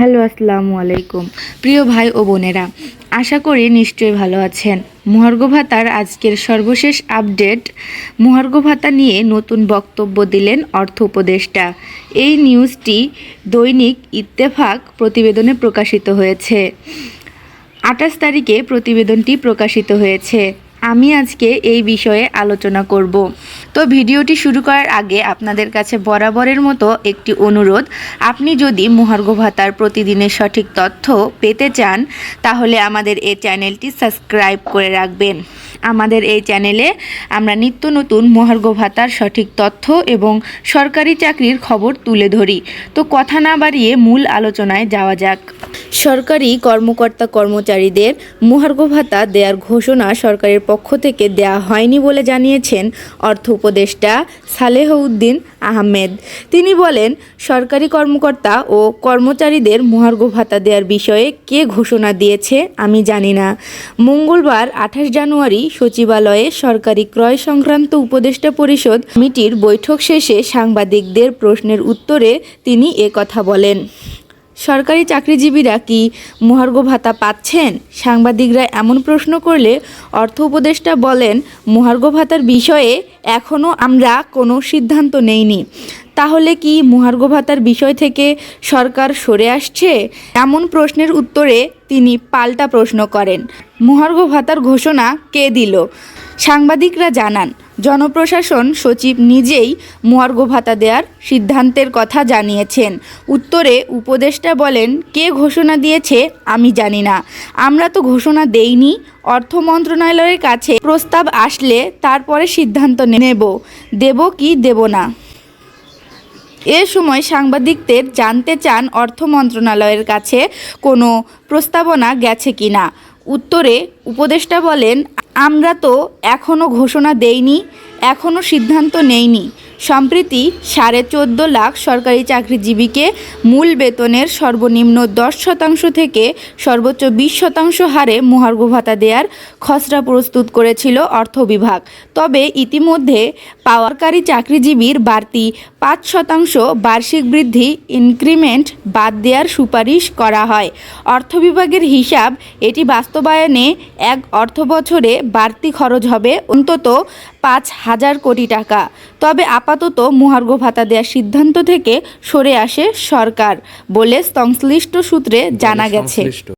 Hello, আসসালামু আলাইকুম। প্রিয় ভাই ও বোনেরা, আশা করি নিশ্চয়ই ভালো আছেন। মহার্ঘ ভাতার আজকের সর্বশেষ আপডেট মহার্ঘ ভাতা নিয়ে নতুন বক্তব্য দিলেন অর্থ উপদেষ্টা। এই নিউজটি দৈনিক ইত্তেফাক প্রতিবেদনে প্রকাশিত হয়েছে। আঠাশ তারিখে প্রতিবেদনটি প্রকাশিত হয়েছে। আমি আজকে এই বিষয়ে আলোচনা করব। তো ভিডিওটি শুরু করার আগে আপনাদের কাছে বরাবরের মতো একটি অনুরোধ। আপনি যদি মহার্ঘ ভাতার প্রতিদিনের সঠিক তথ্য পেতে চান, তাহলে আমাদের এই চ্যানেলটি সাবস্ক্রাইব করে রাখবেন। আমাদের এই চ্যানেলে আমরা নিত্য নতুন মহার্ঘ ভাতার সঠিক তথ্য এবং সরকারি চাকরির খবর তুলে ধরি। তো কথা না বাড়িয়ে মূল আলোচনায় যাওয়া যাক। সরকারি কর্মকর্তা কর্মচারীদের মহার্ঘ ভাতা দেওয়ার ঘোষণা সরকারের পক্ষ থেকে দেয়া হয়নি বলে জানিয়েছেন অর্থ উপদেষ্টা সালেহউদ্দিন আহমেদ। তিনি বলেন, সরকারি কর্মকর্তা ও কর্মচারীদের মহার্ঘ ভাতা দেওয়ার বিষয়ে কে ঘোষণা দিয়েছে আমি জানি না। মঙ্গলবার আঠাশ জানুয়ারি সচিবালয়ে সরকারি ক্রয় সংক্রান্ত উপদেষ্টা পরিষদ কমিটির বৈঠক শেষে সাংবাদিকদের প্রশ্নের উত্তরে তিনি কথা বলেন। সরকারি চাকরিজীবীরা কি মহার্ঘ ভাতা পাচ্ছেন? সাংবাদিকরা এমন প্রশ্ন করলে অর্থ উপদেষ্টা বলেন, মহার্ঘ ভাতার বিষয়ে এখনও আমরা কোনো সিদ্ধান্ত নেইনি। তাহলে কি মহার্ঘ ভাতার বিষয় থেকে সরকার সরে আসছে? এমন প্রশ্নের উত্তরে তিনি পাল্টা প্রশ্ন করেন। মহার্ঘ ভাতার ঘোষণা কে দিল? সাংবাদিকরা জানান, জনপ্রশাসন সচিব নিজেই মহার্ঘ ভাতা দেওয়ার সিদ্ধান্তের কথা জানিয়েছেন। উত্তরে উপদেষ্টা বলেন, কে ঘোষণা দিয়েছে আমি জানি না। আমরা তো ঘোষণা দেইনি। অর্থ মন্ত্রণালয়ের কাছে প্রস্তাব আসলে তারপরে সিদ্ধান্ত নেব। দেব কি দেব না? এ সময় সাংবাদিকদের জানতে চান অর্থ মন্ত্রণালয়ের কাছে কোনো প্রস্তাবনা গেছে কিনা। উত্তরে উপদেষ্টা বলেন আমরা তো এখনও ঘোষণা দেইনি এখনও সিদ্ধান্ত নেইনি। সম্প্রতি সাড়ে চোদ্দ লাখ সরকারি চাকরিজীবীকে মূল বেতনের সর্বনিম্ন দশ শতাংশ থেকে সর্বোচ্চ বিশ শতাংশ হারে মহার্ঘ ভাতা দেওয়ার খসড়া প্রস্তুত করেছিল অর্থ বিভাগ। তবে ইতিমধ্যে পাওয়ারকারী চাকরিজীবীর বাড়তি পাঁচ শতাংশ বার্ষিক বৃদ্ধি ইনক্রিমেন্ট বাদ দেওয়ার সুপারিশ করা হয়। অর্থ বিভাগের হিসাব, এটি বাস্তবায়নে এক অর্থ বছরে বাড়তি খরচ হবে। অন্তত পাঁচ হাজার কোটি টাকা। তবে আপাতত মহার্ঘ ভাতা দেওয়ার সিদ্ধান্ত থেকে সরে আসে সরকার, বলে সংশ্লিষ্ট সূত্রে জানা গেছে।